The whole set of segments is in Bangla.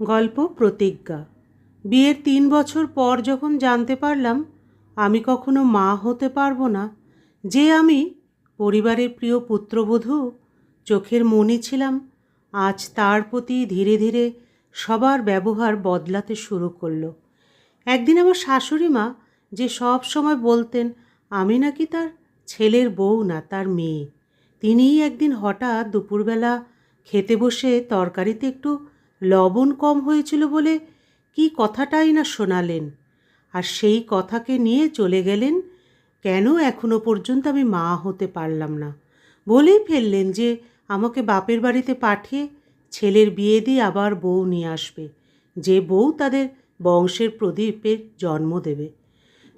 গল্প প্রতিজ্ঞা। বিয়ের তিন বছর পর যখন জানতে পারলাম, আমি কখনো মা হতে পারব না, যে আমি পরিবারের প্রিয় পুত্রবধূ, চোখের মনি ছিলাম, আজ তার প্রতি ধীরে ধীরে সবার ব্যবহার বদলাতে শুরু করল। একদিন আমার শাশুড়ি মা যে সব সময় বলতেন, আমি নাকি তার ছেলের বউ না, তার মেয়ে। তিনিই একদিন হঠাৎ দুপুরবেলা খেতে বসে তরকারিতে একটু লবণ কম হয়েছিল বলে কি কথাটাই না শোনালেন। আর সেই কথাকে নিয়ে চলে গেলেন, কেন এখনও পর্যন্ত আমি মা হতে পারলাম না? বলেই ফেললেন যে, আমাকে বাপের বাড়িতে পাঠিয়ে ছেলের বিয়ে দিয়ে আবার বউ নিয়ে আসবে, যে বউ তাদের বংশের প্রদীপের জন্ম দেবে।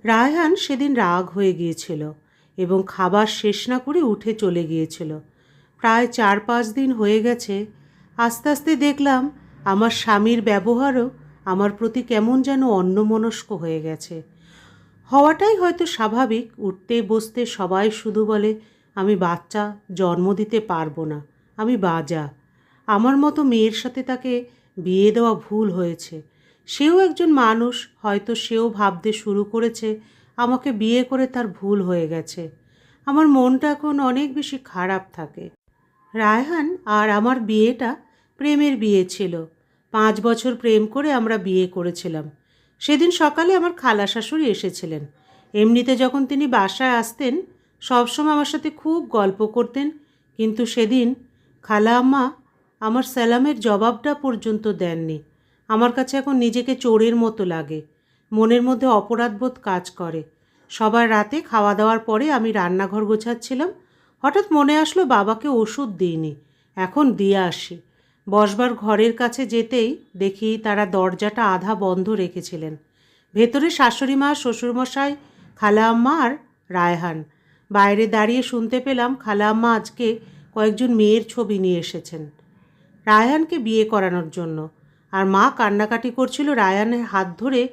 রায়হান সেদিন রাগ হয়ে গিয়েছিল এবং খাবার শেষ না করে উঠে চলে গিয়েছিল। প্রায় চার পাঁচ দিন হয়ে গেছে, আস্তে আস্তে দেখলাম আমার স্বামীর ব্যবহারও আমার প্রতি কেমন যেন অন্যমনস্ক হয়ে গেছে। হওয়াটাই হয়তো স্বাভাবিক, উঠতে বসতে সবাই শুধু বলে, আমি বাচ্চা, জন্ম দিতে পারব না, আমি বাজা। আমার মতো মেয়ের সাথে তাকে বিয়ে দেওয়া ভুল হয়েছে। সেও একজন মানুষ, হয়তো সেও ভাবতে শুরু করেছে, আমাকে বিয়ে করে তার ভুল হয়ে গেছে। আমার মনটা এখন অনেক বেশি খারাপ থাকে। রায়হান আর আমার বিয়েটা প্রেমের বিয়ে ছিল। পাঁচ বছর প্রেম করে আমরা বিয়ে করেছিলাম। সেদিন সকালে আমার খালা শাশুড়ি এসেছিলেন। এমনিতে যখন তিনি বাসায় আসতেন, সবসময় আমার সাথে খুব গল্প করতেন। কিন্তু সেদিন খালা আম্মা আমার সালামের জবাবটা পর্যন্ত দেননি। আমার কাছে এখন নিজেকে চোরের মতো লাগে। মনের মধ্যে অপরাধবোধ কাজ করে। সবার রাতে খাওয়া দাওয়ার পরে আমি রান্নাঘর গোছাচ্ছিলাম। হঠাৎ মনে আসলো বাবাকে ওষুধ দিইনি। এখন দিয়ে আসি। বসবার ঘরের কাছে যেতেই দেখি তারা দরজাটা আধা বন্ধ রেখেছিলেন। ভেতরে শাশুড়ি মা, শ্বশুরমশাই খালা আম্মা আর রায়হান। বাইরে দাঁড়িয়ে শুনতে পেলাম খালা আম্মা আজকে কয়েকজন মেয়ের ছবি নিয়ে এসেছেন। রায়হানকে বিয়ে করানোর জন্য। আর মা কান্নাকাটি করছিল রায়ানের হাত ধরে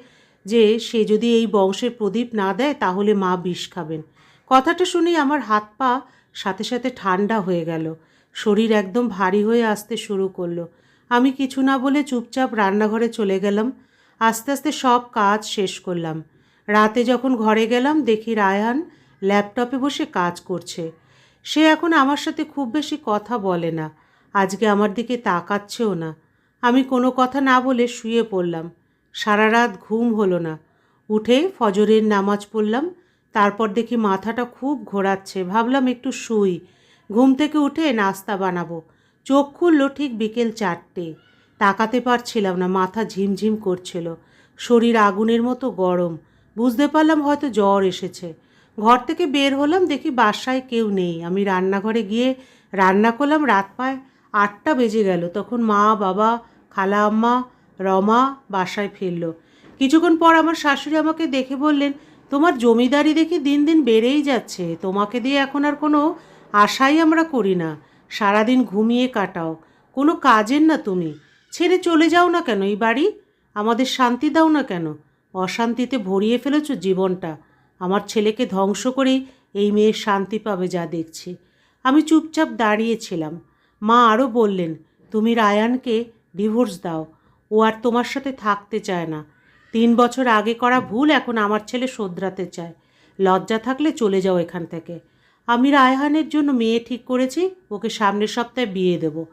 যে সে যদি এই বংশের প্রদীপ না দেয় তাহলে মা বিষ খাবেন। কথাটা শুনেই আমার হাত পা সাথে সাথে ঠান্ডা হয়ে গেল। শরীর একদম ভারী হয়ে আসতে শুরু করল। আমি কিছু না বলে চুপচাপ রান্নাঘরে চলে গেলাম। আস্তে আস্তে সব কাজ শেষ করলাম। রাতে যখন ঘরে গেলাম, দেখি রায়হান ল্যাপটপে বসে কাজ করছে। সে এখন আমার সাথে খুব বেশি কথা বলে না। আজকে আমার দিকে তাকাচ্ছেও না। আমি কোনো কথা না বলে শুয়ে পড়লাম। সারা রাত ঘুম হলো না। উঠে ফজরের নামাজ পড়লাম। তারপর দেখি মাথাটা খুব ঘোরাচ্ছে। ভাবলাম একটু শুই। ঘুম থেকে উঠে নাস্তা বানাবো। চোখ খুললো ঠিক বিকেল চারটে। তাকাতে পারছিলাম না, মাথা ঝিমঝিম করছিল। শরীর আগুনের মতো গরম। বুঝতে পারলাম হয়তো জ্বর এসেছে। ঘর থেকে বের হলাম, দেখি বাসায় কেউ নেই। আমি রান্নাঘরে গিয়ে রান্না করলাম, রাত পায় আটটা বেজে গেল। তখন মা, বাবা, খালা আম্মা, রমা বাসায় ফিরল। কিছুক্ষণ পর আমার শাশুড়ি আমাকে দেখে বললেন, তোমার জমিদারি দেখি দিন দিন বেড়েই যাচ্ছে। তোমাকে দিয়ে এখন আর কোনো আশাই আমরা করি না। সারাদিন ঘুমিয়ে কাটাও। কোনো কাজের না তুমি। ছেড়ে চলে যাও না কেন এই বাড়ি? আমাদের শান্তি দাও না কেন? অশান্তিতে ভরিয়ে ফেলেছ জীবনটা। আমার ছেলেকে ধ্বংস করেই এই মেয়ের শান্তি পাবে যা দেখছি। আমি চুপচাপ দাঁড়িয়েছিলাম মা আরও বললেন, তুমি রায়ানকে ডিভোর্স দাও। ও আর তোমার সাথে থাকতে চায় না। তিন বছর আগে করা ভুল এখন আমার ছেলে শোধরাতে চায়। লজ্জা থাকলে চলে যাও এখান থেকে। আমি রায়হানের জন্য মেয়ে ঠিক করেছি, ওকে সামনের সপ্তাহে বিয়ে দেব।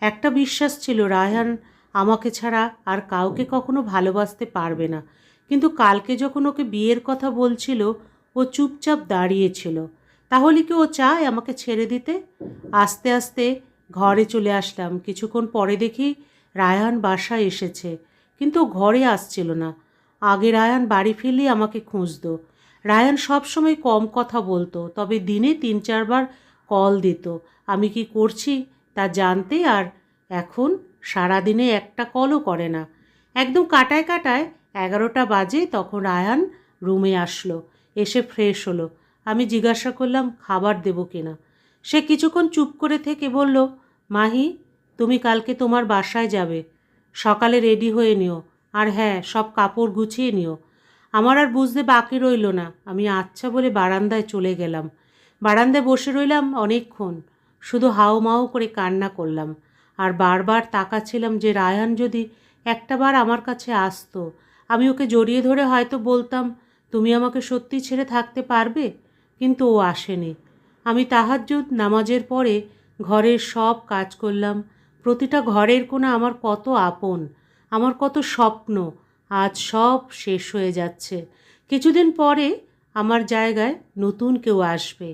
একটা বিশ্বাস ছিল, রায়হান আমাকে ছাড়া আর কাউকে কখনো ভালোবাসতে পারবে না। কিন্তু কালকে যখন ওকে বিয়ের কথা বলছিল, ও চুপচাপ দাঁড়িয়েছিল। তাহলে কি ও চায় আমাকে ছেড়ে দিতে? আস্তে আস্তে ঘরে চলে আসলাম। কিছুক্ষণ পরে দেখি রায়হান বাসায় এসেছে। কিন্তু ঘরে আসছিল না। আগে রায়হান বাড়ি ফিরলেই আমাকে খুঁজতো। রায়ান সবসময় কম কথা বলতো, তবে দিনে তিন চারবার কল দিত। আমি কি করছি তা জানতে আর এখন সারাদিনে একটা কলও করে না। একদম কাটায় কাটায় এগারোটা বাজে তখন রায়ান রুমে আসলো, এসে ফ্রেশ হলো। আমি জিজ্ঞাসা করলাম, খাবার দেবো কিনা সে কিছুক্ষণ চুপ করে থেকে বলল, মাহি, তুমি কালকে তোমার বাসায় যাবে। সকালে রেডি হয়ে নিও। আর হ্যাঁ সব কাপড় গুছিয়ে নিও। আমার আর বুঝতে বাকি রইল না। আমি আচ্ছা বলে বারান্দায় চলে গেলাম। বারান্দায় বসে রইলাম অনেকক্ষণ। শুধু হাও মাও করে কান্না করলাম। আর বারবার তাকাচ্ছিলাম যে রায়হান যদি একটাবার আমার কাছে আসতো, আমি ওকে জড়িয়ে ধরে হয়তো বলতাম, তুমি আমাকে সত্যি ছেড়ে থাকতে পারবে? কিন্তু ও আসেনি। আমি তাহাজ্জুদ নামাজের পরে ঘরের সব কাজ করলাম। প্রতিটা ঘরের কোণে আমার কত আপন, আমার কত স্বপ্ন আজ সব শেষ হয়ে যাচ্ছে। কিছুদিন পরে আমার জায়গায় নতুন কেউ আসবে।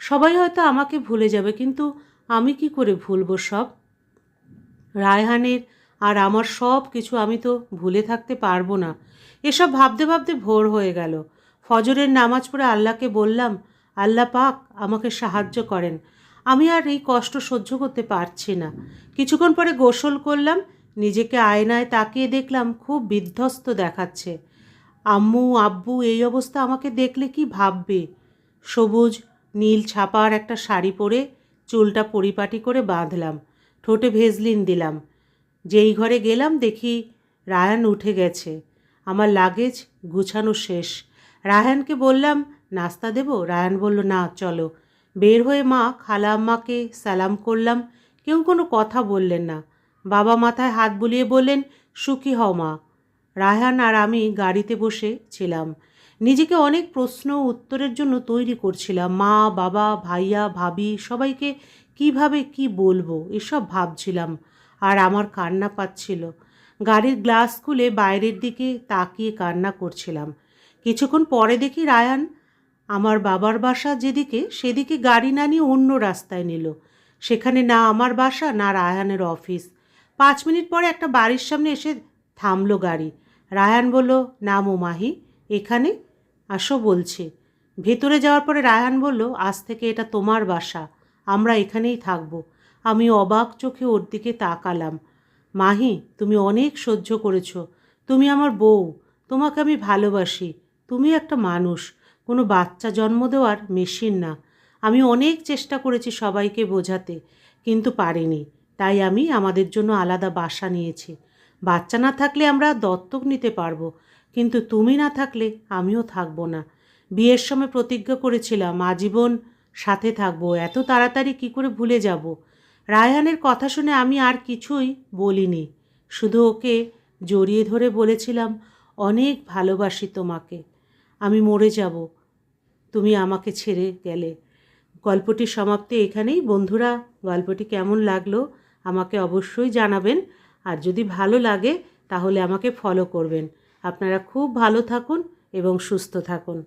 সবাই হয়তো আমাকে ভুলে যাবে, কিন্তু আমি কি করে ভুলবো সব? রায়হানের আর আমার সব কিছু আমি তো ভুলে থাকতে পারব না। এসব ভাবতে ভাবতে ভোর হয়ে গেল। ফজরের নামাজ পড়ে আল্লাহকে বললাম, আল্লাহ পাক আমাকে সাহায্য করেন। আমি আর এই কষ্ট সহ্য করতে পারছি না। কিছুক্ষণ পরে গোসল করলাম নিজেকে আয়নায় তাকিয়ে দেখলাম খুব বিধ্বস্ত দেখাচ্ছে। আম্মু, আব্বু, এই অবস্থা আমাকে দেখলে কি ভাববে? সবুজ, নীল ছাপার একটা শাড়ি পরে চুলটা পরিপাটি করে বাঁধলাম। ঠোঁটে ভেজলিন দিলাম। যেই ঘরে গেলাম দেখি রায়ান উঠে গেছে। আমার লাগেজ গুছানো শেষ। রায়ানকে বললাম, নাস্তা দেব? রায়ান বলল, না, চলো। বের হয়ে মা খালা আম্মাকে সালাম করলাম। কেউ কোনো কথা বললেন না। বাবা মাথায় হাত বুলিয়ে বললেন, সুখী হও মা। রায়হান আর আমি গাড়িতে বসে ছিলাম। নিজেকে অনেক প্রশ্ন উত্তরের জন্য তৈরি করছিলাম। মা, বাবা, ভাইয়া, ভাবি, সবাইকে কীভাবে কি বলব, এসব ভাবছিলাম আর আমার কান্না পাচ্ছিল। গাড়ির গ্লাস খুলে বাইরের দিকে তাকিয়ে কান্না করছিলাম। কিছুক্ষণ পরে দেখি রায়ান আমার বাবার বাসা যেদিকে, সেদিকে গাড়ি না নিয়ে অন্য রাস্তায় নিল। সেখানে না আমার বাসা, না রায়ানের অফিস। পাঁচ মিনিট পরে একটা বাড়ির সামনে এসে থামলো গাড়ি। রায়ান বলল, নামো মাহি, এখানে আসো, বলছে। ভেতরে যাওয়ার পরে রায়ান বলল, আজ থেকে এটা তোমার বাসা, আমরা এখানেই থাকব। আমি অবাক চোখে ওর দিকে তাকালাম। মাহি, তুমি অনেক সহ্য করেছ, তুমি আমার বউ, তোমাকে আমি ভালোবাসি, তুমি একটা মানুষ, কোনো বাচ্চা জন্ম দেওয়ার মেশিন না। আমি অনেক চেষ্টা করেছি সবাইকে বোঝাতে, কিন্তু পারিনি। তাই আমি আমাদের জন্য আলাদা বাসা নিয়েছি। বাচ্চা না থাকলে আমরা দত্তক নিতে পারব, কিন্তু তুমি না থাকলে আমিও থাকব না। বিয়ের সময় প্রতিজ্ঞা করেছিলাম, আজীবন সাথে থাকব। এত তাড়াতাড়ি কি করে ভুলে যাব? রায়হানের কথা শুনে আমি আর কিছুই বলিনি। শুধু ওকে জড়িয়ে ধরে বলেছিলাম, অনেক ভালোবাসি তোমাকে। আমি মরে যাব। তুমি আমাকে ছেড়ে গেলে। গল্পটির সমাপ্তি এখানেই। বন্ধুরা, গল্পটি কেমন লাগল? আমাকে অবশ্যই জানাবেন। আর যদি ভালো লাগে, তাহলে আমাকে ফলো করবেন। আপনারা খুব ভালো থাকুন এবং সুস্থ থাকুন।